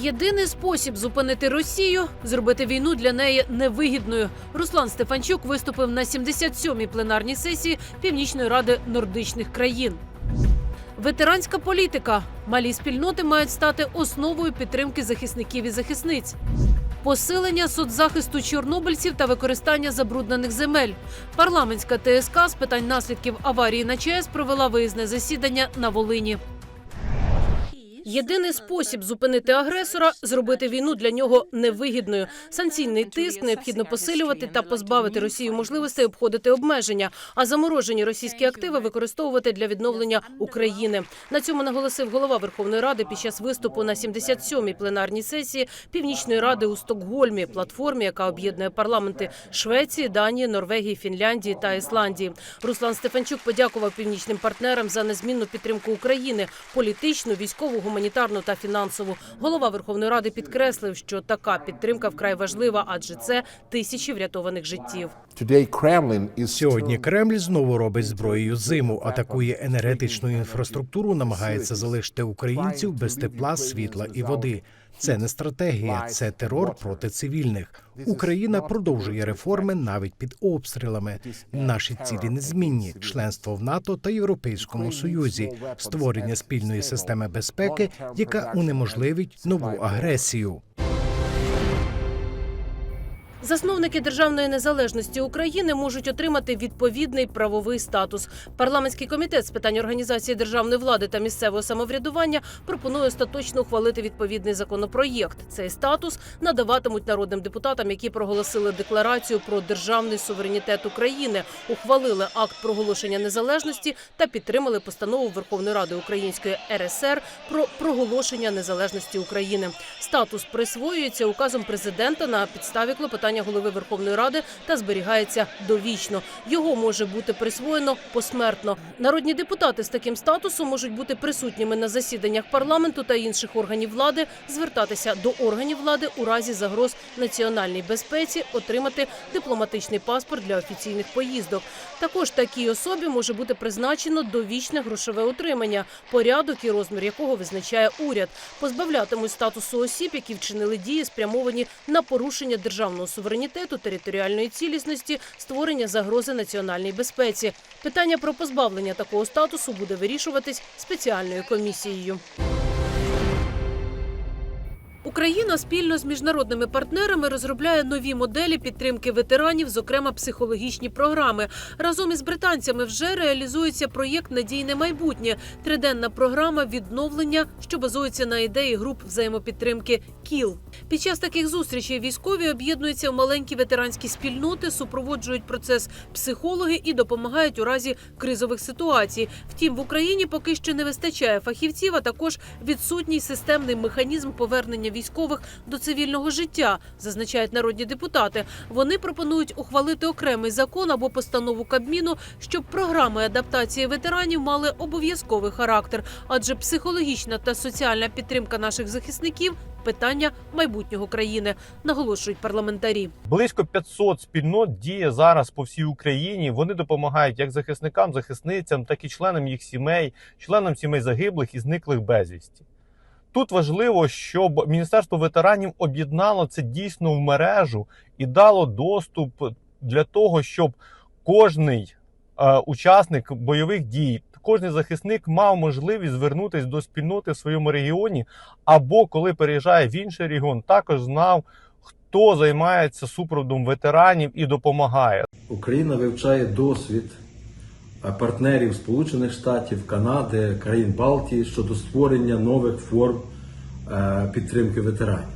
Єдиний спосіб зупинити Росію зробити війну для неї невигідною. Руслан Стефанчук виступив на 77-й пленарній сесії Північної ради нордичних країн. Ветеранська політика. Малі спільноти мають стати основою підтримки захисників і захисниць. Посилення соцзахисту чорнобильців та використання забруднених земель. Парламентська ТСК з питань наслідків аварії на ЧАЕС провела виїзне засідання на Волині. Єдиний спосіб зупинити агресора зробити війну для нього невигідною. Санкційний тиск необхідно посилювати та позбавити Росію можливостей обходити обмеження, а заморожені російські активи використовувати для відновлення України. На цьому наголосив голова Верховної Ради під час виступу на 77-й пленарній сесії Північної ради у Стокгольмі, платформі, яка об'єднує парламенти Швеції, Данії, Норвегії, Фінляндії та Ісландії. Руслан Стефанчук подякував північним партнерам за незмінну підтримку України політичну, військову, гуманітарну та фінансову. Голова Верховної Ради підкреслив, що така підтримка вкрай важлива, адже це тисячі врятованих життів. Сьогодні Кремль знову робить зброєю зиму, атакує енергетичну інфраструктуру, намагається залишити українців без тепла, світла і води. Це не стратегія, це терор проти цивільних. Україна продовжує реформи навіть під обстрілами. Наші цілі незмінні: членство в НАТО та Європейському Союзі, створення спільної системи безпеки, яка унеможливить нову агресію. Засновники державної незалежності України можуть отримати відповідний правовий статус. Парламентський комітет з питань організації державної влади та місцевого самоврядування пропонує остаточно ухвалити відповідний законопроєкт. Цей статус надаватимуть народним депутатам, які проголосили декларацію про державний суверенітет України, ухвалили акт проголошення незалежності та підтримали постанову Верховної Ради Української РСР про проголошення незалежності України. Статус присвоюється указом президента на підставі клопотання голови Верховної Ради та зберігається довічно. Його може бути присвоєно посмертно. Народні депутати з таким статусом можуть бути присутніми на засіданнях парламенту та інших органів влади, звертатися до органів влади у разі загроз національній безпеці, отримати дипломатичний паспорт для офіційних поїздок. Також такій особі може бути призначено довічне грошове утримання, порядок і розмір якого визначає уряд. Позбавлятимуть статусу осіб, які вчинили дії, спрямовані на порушення державного суверенітету, територіальної цілісності, створення загрози національній безпеці. Питання про позбавлення такого статусу буде вирішуватись спеціальною комісією. Україна спільно з міжнародними партнерами розробляє нові моделі підтримки ветеранів, зокрема психологічні програми. Разом із британцями вже реалізується проєкт Надійне майбутнє триденна програма відновлення, що базується на ідеї груп взаємопідтримки КІЛ. Під час таких зустрічей військові об'єднуються в маленькі ветеранські спільноти, супроводжують процес психологи і допомагають у разі кризових ситуацій. Втім, в Україні поки що не вистачає фахівців, а також відсутній системний механізм повернення військових до цивільного життя, зазначають народні депутати. Вони пропонують ухвалити окремий закон або постанову Кабміну, щоб програми адаптації ветеранів мали обов'язковий характер, адже психологічна та соціальна підтримка наших захисників питання майбутнього країни, наголошують парламентарі. Близько 500 спільнот діє зараз по всій Україні. Вони допомагають як захисникам, захисницям, так і членам їх сімей, членам сімей загиблих і зниклих безвісті. Тут важливо, щоб Міністерство ветеранів об'єднало це дійсно в мережу і дало доступ для того, щоб кожний е, учасник бойових дій, кожний захисник мав можливість звернутися до спільноти в своєму регіоні, або коли переїжджає в інший регіон, також знав, хто займається супроводом ветеранів і допомагає. Україна вивчає досвід партнерів Сполучених Штатів, Канади, країн Балтії щодо створення нових форм е, підтримки ветеранів.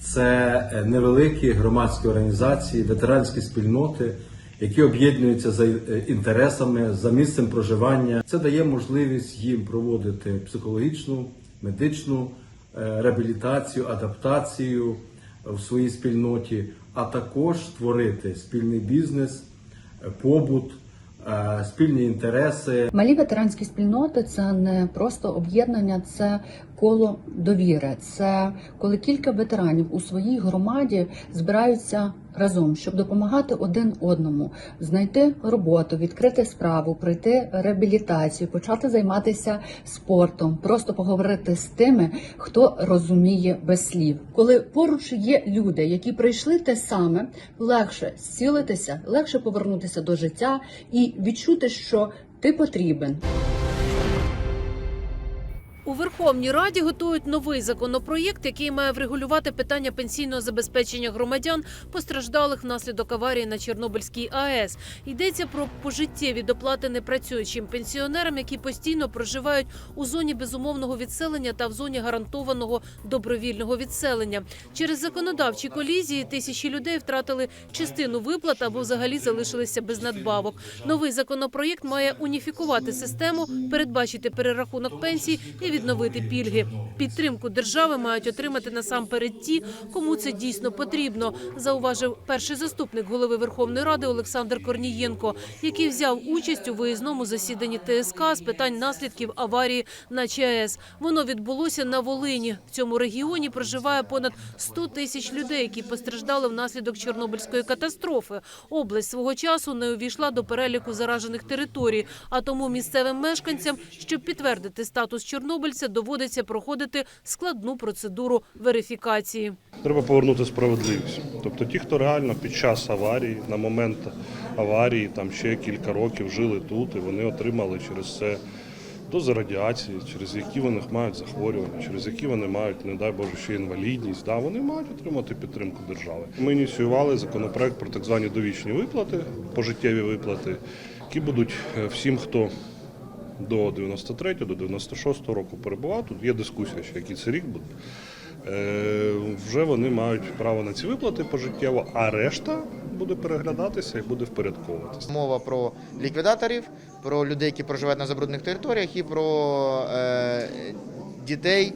Це е, невеликі громадські організації, ветеранські спільноти, які об'єднуються за е, інтересами, за місцем проживання. Це дає можливість їм проводити психологічну, медичну е, реабілітацію, адаптацію в своїй спільноті, а також створити спільний бізнес, е, побут, е, спільні інтереси. Малі ветеранські спільноти це не просто об'єднання, це коло довіри. Це коли кілька ветеранів у своїй громаді збираються разом, щоб допомагати один одному, знайти роботу, відкрити справу, пройти реабілітацію, почати займатися спортом, просто поговорити з тими, хто розуміє без слів. Коли поруч є люди, які пройшли те саме, легше зцілитися, легше повернутися до життя і відчути, що ти потрібен. У Верховній Раді готують новий законопроєкт, який має врегулювати питання пенсійного забезпечення громадян, постраждалих внаслідок аварії на Чорнобильській АЕС. Йдеться про пожиттєві доплати непрацюючим пенсіонерам, які постійно проживають у зоні безумовного відселення та в зоні гарантованого добровільного відселення. Через законодавчі колізії тисячі людей втратили частину виплат або взагалі залишилися без надбавок. Новий законопроєкт має уніфікувати систему, передбачити перерахунок пенсій і відновити пільги. Підтримку держави мають отримати насамперед ті, кому це дійсно потрібно, зауважив перший заступник голови Верховної Ради Олександр Корнієнко, який взяв участь у виїзному засіданні ТСК з питань наслідків аварії на ЧАЕС. Воно відбулося на Волині. В цьому регіоні проживає понад 100 тисяч людей, які постраждали внаслідок Чорнобильської катастрофи. Область свого часу не увійшла до переліку заражених територій, а тому місцевим мешканцям, щоб підтвердити статус чорнобильця, доводиться проходити складну процедуру верифікації. Треба повернути справедливість. Тобто ті, хто реально під час аварії, на момент аварії, там ще кілька років жили тут, і вони отримали через це дози радіації, через які вони мають захворювання, через які вони мають, не дай Боже, ще інвалідність. Да, вони мають отримати підтримку держави. Ми ініціювали законопроект про так звані довічні виплати, пожиттєві виплати, які будуть е, всім, хто до 93 до 96 року перебував. Тут є дискусія, ще який це рік буде. Е, вже вони мають право на ці виплати пожиттєво, а решта буде переглядатися і буде впорядковуватися. Мова про ліквідаторів, про людей, які проживають на забруднених територіях, і про е, дітей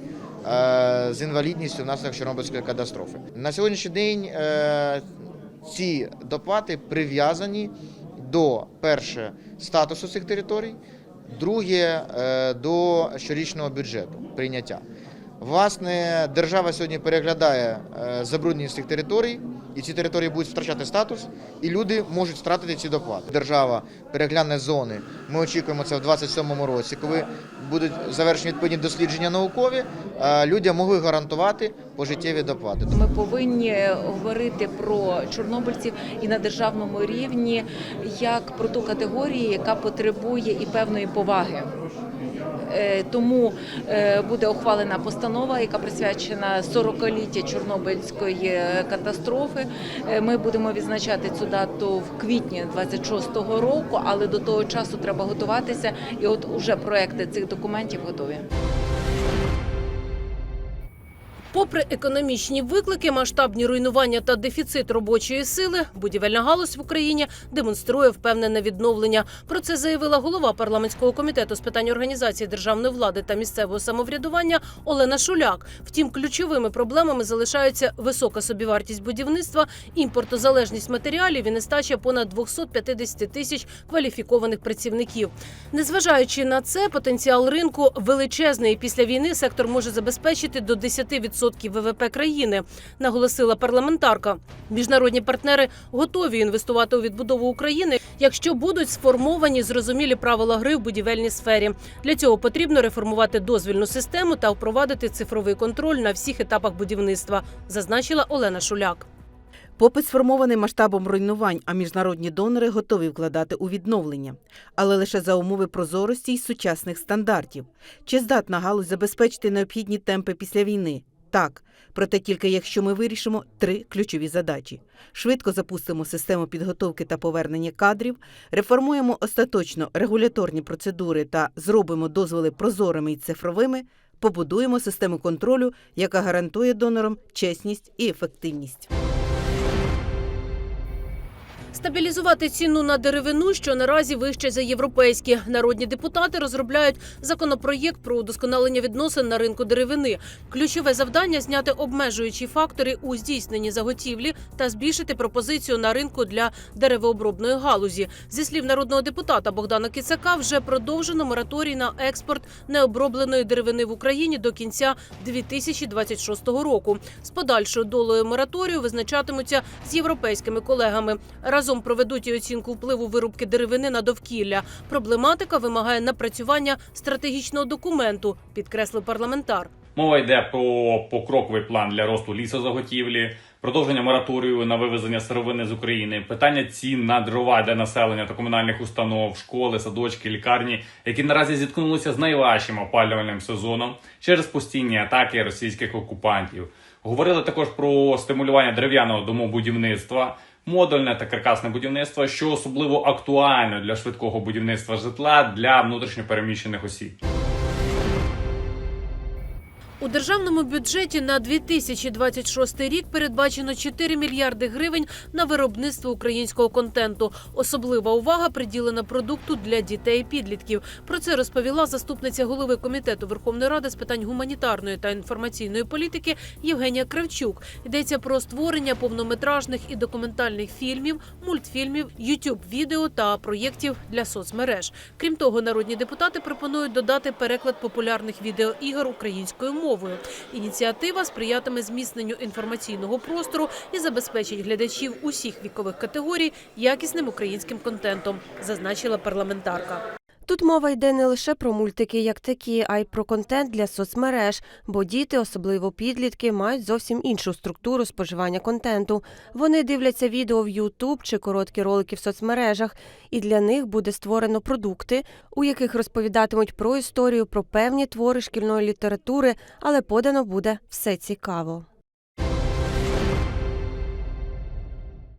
е, з інвалідністю внаслідок Чорнобильської катастрофи. На сьогоднішній день е, ці доплати прив'язані до перше статусу цих територій, друге е, до щорічного бюджету прийняття. Власне, держава сьогодні переглядає е, забрудненість цих територій, і ці території будуть втрачати статус, і люди можуть втратити ці доплати. Держава перегляне зони. Ми очікуємо це в 2027 році, коли будуть завершені відповідні дослідження наукові. е, Людям могли гарантувати пожиттєві доплати. Ми повинні говорити про чорнобильців і на державному рівні як про ту категорію, яка потребує і певної поваги. Е, Тому е, буде ухвалена постанова, яка присвячена 40-ліття Чорнобильської катастрофи. Е, Ми будемо відзначати цю дату в квітні 26-го року, але до того часу треба готуватися. І от уже проекти цих документів готові. Попри економічні виклики, масштабні руйнування та дефіцит робочої сили, будівельна галузь в Україні демонструє впевнене відновлення. Про це заявила голова парламентського комітету з питань організації державної влади та місцевого самоврядування Олена Шуляк. Втім, ключовими проблемами залишаються висока собівартість будівництва, імпортозалежність матеріалів і нестача понад 250 тисяч кваліфікованих працівників. Незважаючи на це, потенціал ринку величезний. Після війни сектор може забезпечити до 10% ВВП країни, наголосила парламентарка. Міжнародні партнери готові інвестувати у відбудову України, якщо будуть сформовані зрозумілі правила гри в будівельній сфері. Для цього потрібно реформувати дозвільну систему та впровадити цифровий контроль на всіх етапах будівництва, зазначила Олена Шуляк. Попит сформований масштабом руйнувань, а міжнародні донори готові вкладати у відновлення, але лише за умови прозорості й сучасних стандартів. Чи здатна галузь забезпечити необхідні темпи після війни? Так, проте тільки якщо ми вирішимо три ключові задачі: швидко запустимо систему підготовки та повернення кадрів, реформуємо остаточно регуляторні процедури та зробимо дозволи прозорими й цифровими. Побудуємо систему контролю, яка гарантує донорам чесність і ефективність. Стабілізувати ціну на деревину, що наразі вище за європейські. Народні депутати розробляють законопроєкт про удосконалення відносин на ринку деревини. Ключове завдання зняти обмежуючі фактори у здійсненні заготівлі та збільшити пропозицію на ринку для деревообробної галузі. Зі слів народного депутата Богдана Кицака, вже продовжено мораторій на експорт необробленої деревини в Україні до кінця 2026 року. З подальшою долею мораторію визначатимуться з європейськими колегами. Разом проведуть і оцінку впливу вирубки деревини на довкілля. Проблематика вимагає напрацювання стратегічного документу, підкреслив парламентар. Мова йде про покроковий план для росту лісозаготівлі, продовження мораторію на вивезення сировини з України, питання цін на дрова для населення та комунальних установ, школи, садочки, лікарні, які наразі зіткнулися з найважчим опалювальним сезоном через постійні атаки російських окупантів. Говорили також про стимулювання дерев'яного домобудівництва. Модульне та каркасне будівництво, що особливо актуально для швидкого будівництва житла для внутрішньопереміщених осіб. У державному бюджеті на 2026 рік передбачено 4 мільярди гривень на виробництво українського контенту. Особлива увага приділена продукту для дітей і підлітків. Про це розповіла заступниця голови комітету Верховної Ради з питань гуманітарної та інформаційної політики Євгенія Кравчук. Йдеться про створення повнометражних і документальних фільмів, мультфільмів, ютуб відео та проєктів для соцмереж. Крім того, народні депутати пропонують додати переклад популярних відеоігор українською мовою. Ініціатива сприятиме зміцненню інформаційного простору і забезпечить глядачів усіх вікових категорій якісним українським контентом, зазначила парламентарка. Тут мова йде не лише про мультики як такі, а й про контент для соцмереж, бо діти, особливо підлітки, мають зовсім іншу структуру споживання контенту. Вони дивляться відео в YouTube чи короткі ролики в соцмережах, і для них буде створено продукти, у яких розповідатимуть про історію, про певні твори шкільної літератури, але подано буде все цікаво.